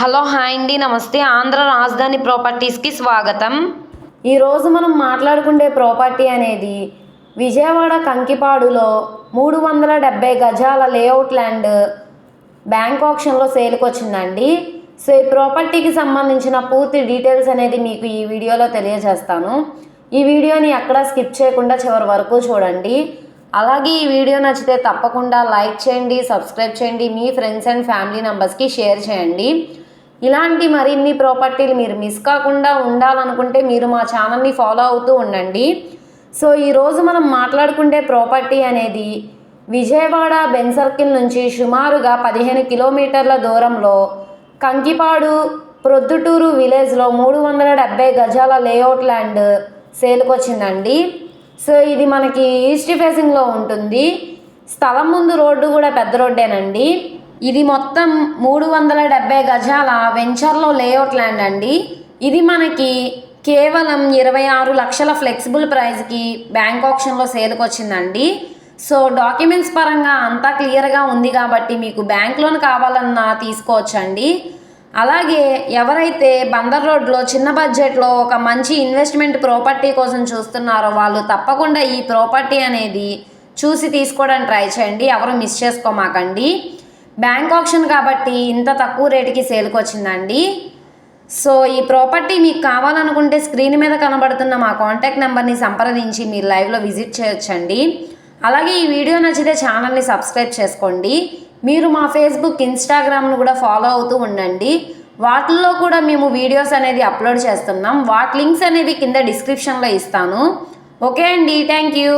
Hello hi అండి నమస్తే. ఆంధ్ర రాజధాని ప్రాపర్టీస్కి స్వాగతం. ఈరోజు మనం మాట్లాడుకునే ప్రాపర్టీ అనేది విజయవాడ కంకిపాడులో మూడు వందల డెబ్బై గజాల లేఅవుట్ ల్యాండ్ బ్యాంక్ ఆప్షన్లో సేల్కి వచ్చిందండి. సో ఈ ప్రాపర్టీకి సంబంధించిన పూర్తి డీటెయిల్స్ అనేది మీకు ఈ వీడియోలో తెలియజేస్తాను. ఈ వీడియోని ఎక్కడా స్కిప్ చేయకుండా చివరి వరకు చూడండి. అలాగే ఈ వీడియో నచ్చితే తప్పకుండా లైక్ చేయండి సబ్స్క్రైబ్ చేయండి మీ ఫ్రెండ్స్ అండ్ ఫ్యామిలీ మెంబర్స్కి షేర్ చేయండి. ఇలాంటి మరిన్ని ప్రాపర్టీలు మీరు మిస్ కాకుండా ఉండాలనుకుంటే మీరు మా ఛానల్ని ఫాలో అవుతూ ఉండండి. సో ఈరోజు మనం మాట్లాడుకుంటే ప్రాపర్టీ అనేది విజయవాడ బెన్ సర్కిల్ నుంచి సుమారుగా పదిహేను కిలోమీటర్ల దూరంలో కంకిపాడు ప్రొద్దుటూరు విలేజ్లో మూడు వందల డెబ్బై గజాల లేఅవుట్ ల్యాండ్ సేల్కి వచ్చిందండి సో ఇది మనకి ఈస్ట్ ఫేసింగ్లో ఉంటుంది. స్థలం ముందు రోడ్డు కూడా పెద్ద రోడ్డేనండి. ఇది మొత్తం మూడు వందల డెబ్బై గజాల వెంచర్లో లేఅవుట్ ల్యాండ్ అండి. ఇది మనకి కేవలం ఇరవై ఆరు లక్షల ఫ్లెక్సిబుల్ ప్రైస్కి బ్యాంక్ ఆప్షన్లో సేల్కి వచ్చిందండి సో డాక్యుమెంట్స్ పరంగా అంతా క్లియర్గా ఉంది కాబట్టి మీకు బ్యాంక్ లోన్ కావాలన్నా తీసుకోవచ్చండి. అలాగే ఎవరైతే బందర్ రోడ్లో చిన్న బడ్జెట్లో ఒక మంచి ఇన్వెస్ట్మెంట్ ప్రాపర్టీ కోసం చూస్తున్నారో వాళ్ళు తప్పకుండా ఈ ప్రాపర్టీ అనేది చూసి తీసుకోవడానికి ట్రై చేయండి. ఎవరు మిస్ చేసుకోమాకండి. బ్యాంక్ ఆప్షన్ కాబట్టి ఇంత తక్కువ రేటుకి సేల్కి వచ్చిందండి. సో ఈ ప్రాపర్టీ మీకు కావాలనుకుంటే స్క్రీన్ మీద కనబడుతున్న మా కాంటాక్ట్ నెంబర్ని సంప్రదించి మీరు లైవ్లో విజిట్ చేయొచ్చండి. అలాగే ఈ వీడియో నచ్చితే ఛానల్ని సబ్స్క్రైబ్ చేసుకోండి. మీరు మా ఫేస్బుక్ ఇన్స్టాగ్రామ్ను కూడా ఫాలో అవుతూ ఉండండి. వాటిల్లో కూడా మేము వీడియోస్ అనేది అప్లోడ్ చేస్తున్నాం. వాటి లింక్స్ అనేవి కింద డిస్క్రిప్షన్లో ఇస్తాను. ఓకే అండి. Thank you